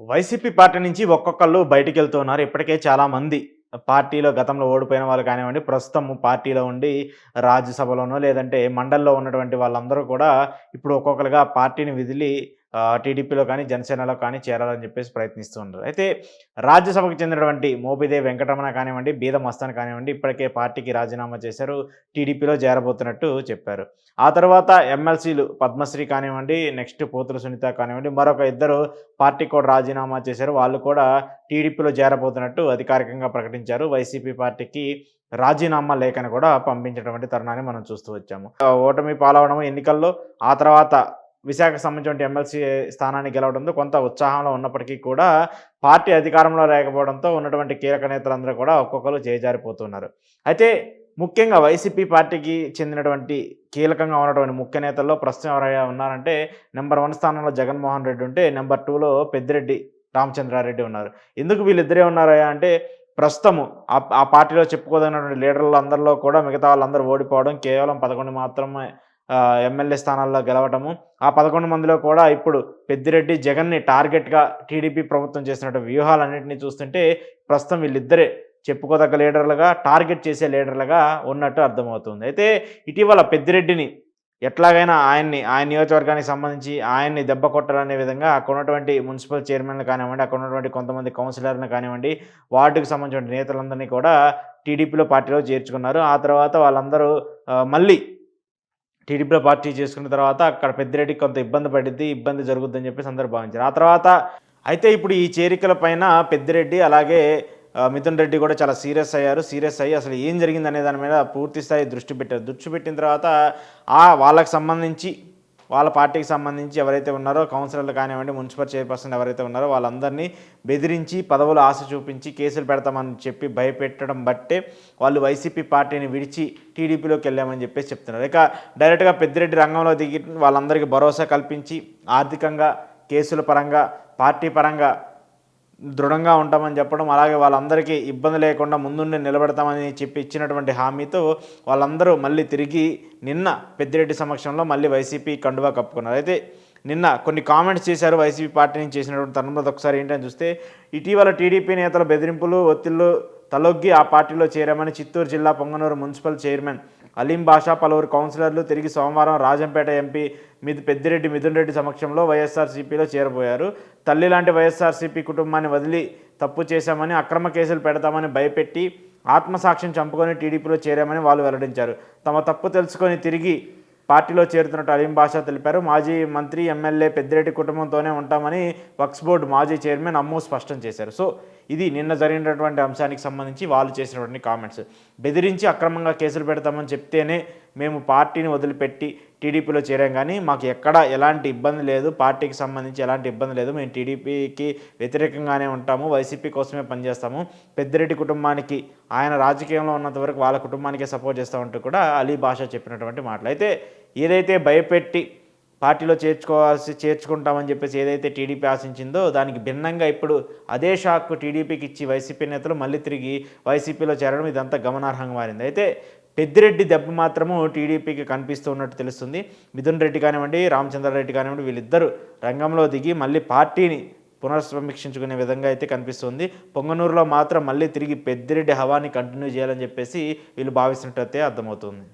YCP party నుంచి ఒక్కొక్కళ్ళు బయటికి వెళ్తున్నారు ఇప్పటికే చాలామంది పార్టీలో గతంలో ఓడిపోయిన వాళ్ళు కానివ్వండి ప్రస్తుతం పార్టీలో ఉండి రాజ్యసభలోనో లేదంటే మండల్లో ఉన్నటువంటి వాళ్ళందరూ కూడా ఇప్పుడు ఒక్కొక్కరుగా పార్టీని విదిలి టీడీపీలో కానీ జనసేనలో కానీ చేరాలని చెప్పేసి ప్రయత్నిస్తూ ఉన్నారు. అయితే రాజ్యసభకు చెందినటువంటి మోపిదేవి వెంకటరమణ కానివ్వండి బీద మస్తాన్ కానివ్వండి ఇప్పటికే పార్టీకి రాజీనామా చేశారు టీడీపీలో చేరబోతున్నట్టు చెప్పారు. ఆ తర్వాత ఎమ్మెల్సీలు పద్మశ్రీ కానివ్వండి నెక్స్ట్ పోతుల సునీత కానివ్వండి మరొక ఇద్దరు పార్టీ కూడా రాజీనామా చేశారు. వాళ్ళు కూడా టీడీపీలో చేరబోతున్నట్టు అధికారికంగా ప్రకటించారు. వైసీపీ పార్టీకి రాజీనామా లేఖను కూడా పంపించినటువంటి తరుణాన్ని మనం చూస్తూ వచ్చాము. ఓటమి పాలవడము ఎన్నికల్లో ఆ తర్వాత విశాఖకు సంబంధించిన ఎమ్మెల్సీ స్థానాన్ని గెలవడంతో కొంత ఉత్సాహంలో ఉన్నప్పటికీ కూడా పార్టీ అధికారంలో లేకపోవడంతో ఉన్నటువంటి కీలక నేతలందరూ కూడా ఒక్కొక్కరు చేజారిపోతున్నారు అయితే ముఖ్యంగా వైసీపీ పార్టీకి చెందినటువంటి కీలకంగా ఉన్నటువంటి ముఖ్య నేతల్లో ప్రస్తుతం ఎవరైనా ఉన్నారంటే నెంబర్ వన్ స్థానంలో జగన్మోహన్ రెడ్డి ఉంటే నెంబర్ టూలో పెద్దిరెడ్డి రామచంద్రారెడ్డి ఉన్నారు. ఎందుకు వీళ్ళిద్దరే ఉన్నారయ్యా అంటే ప్రస్తుతము ఆ పార్టీలో చెప్పుకోదగినటువంటి లీడర్లు అందరిలో కూడా మిగతా వాళ్ళందరూ ఓడిపోవడం కేవలం పదకొండు మాత్రమే ఎమ్మెల్యే స్థానాల్లో గెలవటము. ఆ పదకొండు మందిలో కూడా ఇప్పుడు పెద్దిరెడ్డి జగన్ని టార్గెట్గా టీడీపీ ప్రభుత్వం చేసినట్టు వ్యూహాలన్నింటినీ చూస్తుంటే ప్రస్తుతం వీళ్ళిద్దరే చెప్పుకోదగ్గ లీడర్లుగా టార్గెట్ చేసే లీడర్లుగా ఉన్నట్టు అర్థమవుతుంది. అయితే ఇటీవల పెద్దిరెడ్డిని ఎట్లాగైనా ఆయన్ని ఆయన నియోజకవర్గానికి సంబంధించి ఆయన్ని దెబ్బ కొట్టాలనే విధంగా అక్కడ ఉన్నటువంటి మున్సిపల్ చైర్మన్లు కానివ్వండి అక్కడ ఉన్నటువంటి కొంతమంది కౌన్సిలర్లు కానివ్వండి వార్డుకు సంబంధించిన నేతలందరినీ కూడా టీడీపీలో పార్టీలో చేర్చుకున్నారు. ఆ తర్వాత వాళ్ళందరూ మళ్ళీ టీడీపీలో పార్టీ చేసుకున్న తర్వాత అక్కడ పెద్దిరెడ్డి కొంత ఇబ్బంది పడింది ఇబ్బంది జరుగుద్దని చెప్పేసి అందరు భావించారు. ఆ తర్వాత అయితే ఇప్పుడు ఈ చేరికల పైన పెద్దిరెడ్డి అలాగే మిథున్ రెడ్డి కూడా చాలా సీరియస్ అయ్యారు. సీరియస్ అయ్యి అసలు ఏం జరిగింది అనే దాని మీద పూర్తి స్థాయి దృష్టి పెట్టారు. దృష్టి పెట్టిన తర్వాత ఆ వాళ్ళకి సంబంధించి వాళ్ళ పార్టీకి సంబంధించి ఎవరైతే ఉన్నారో కౌన్సిలర్లు కానివ్వండి మున్సిపల్ చైర్పర్సన్ ఎవరైతే ఉన్నారో వాళ్ళందరినీ బెదిరించి పదవులు ఆశ చూపించి కేసులు పెడతామని చెప్పి భయపెట్టడం బట్టే వాళ్ళు వైసీపీ పార్టీని విడిచి టీడీపీలోకి వెళ్ళామని చెప్పేసి చెప్తున్నారు. ఇక డైరెక్ట్గా పెద్దిరెడ్డి రంగంలో దిగి వాళ్ళందరికీ భరోసా కల్పించి ఆర్థికంగా కేసుల పరంగా పార్టీ పరంగా దృఢంగా ఉంటామని చెప్పడం అలాగే వాళ్ళందరికీ ఇబ్బంది లేకుండా ముందుండి నిలబెడతామని చెప్పి ఇచ్చినటువంటి హామీతో వాళ్ళందరూ మళ్ళీ తిరిగి నిన్న పెద్దిరెడ్డి సమక్షంలో మళ్ళీ వైసీపీ కండువా కప్పుకున్నారు. అయితే నిన్న కొన్ని కామెంట్స్ చేశారు వైసీపీ పార్టీ నుంచి చేసినటువంటి తరుణంలో ఒకసారి ఏంటని చూస్తే ఇటీవల టీడీపీ నేతల బెదిరింపులు ఒత్తిళ్ళు తలొగ్గి ఆ పార్టీలో చేరామని చిత్తూరు జిల్లా పొంగనూరు మున్సిపల్ చైర్మన్ అలీం బాషా పలువురు కౌన్సిలర్లు తిరిగి సోమవారం రాజంపేట ఎంపీ మిది పెద్దిరెడ్డి మిథున్ రెడ్డి సమక్షంలో వైఎస్ఆర్సీపీలో చేరబోయారు. తల్లి లాంటి వైఎస్ఆర్సీపీ కుటుంబాన్ని వదిలి తప్పు చేశామని అక్రమ కేసులు పెడతామని భయపెట్టి ఆత్మసాక్ష్యం చంపుకొని టీడీపీలో చేరామని వాళ్ళు వెల్లడించారు. తమ తప్పు తెలుసుకొని తిరిగి పార్టీలో చేరుతున్నట్టు అలీం బాషా తెలిపారు. మాజీ మంత్రి ఎమ్మెల్యే పెద్దిరెడ్డి కుటుంబంతోనే ఉంటామని వక్స్ బోర్డు మాజీ చైర్మన్ అమ్ము స్పష్టం చేశారు. సో ఇది నిన్న జరిగినటువంటి అంశానికి సంబంధించి వాళ్ళు చేసినటువంటి కామెంట్స్. బెదిరించి అక్రమంగా కేసులు పెడతామని చెప్తేనే మేము పార్టీని వదిలిపెట్టి టీడీపీలో చేరాం కానీ మాకు ఎక్కడ ఎలాంటి ఇబ్బంది లేదు పార్టీకి సంబంధించి ఎలాంటి ఇబ్బంది లేదు. మేము టీడీపీకి వ్యతిరేకంగానే ఉంటాము వైసీపీ కోసమే పనిచేస్తాము. పెద్దిరెడ్డి కుటుంబానికి ఆయన రాజకీయంలో ఉన్నంత వరకు వాళ్ళ కుటుంబానికే సపోర్ట్ చేస్తామంటూ కూడా అలీ భాష చెప్పినటువంటి మాటలు. అయితే ఏదైతే భయపెట్టి పార్టీలో చేర్చుకోవాల్సి చేర్చుకుంటామని చెప్పేసి ఏదైతే టీడీపీ ఆశించిందో దానికి భిన్నంగా ఇప్పుడు అదే షాక్ టీడీపీకి ఇచ్చి వైసీపీ నేతలు మళ్ళీ తిరిగి వైసీపీలో చేరడం ఇదంతా గమనార్హంగా మారింది. అయితే పెద్దిరెడ్డి దెబ్బ మాత్రము టీడీపీకి కనిపిస్తూ ఉన్నట్టు తెలుస్తుంది. మిథున్ రెడ్డి కానివ్వండి రామచంద్రారెడ్డి కానివ్వండి వీళ్ళిద్దరూ రంగంలో దిగి మళ్ళీ పార్టీని పునర్సమీక్షించుకునే విధంగా అయితే కనిపిస్తుంది. పొంగనూరులో మాత్రం మళ్ళీ తిరిగి పెద్దిరెడ్డి హవాని కంటిన్యూ చేయాలని చెప్పేసి వీళ్ళు భావిస్తున్నట్టు అయితే అర్థమవుతుంది.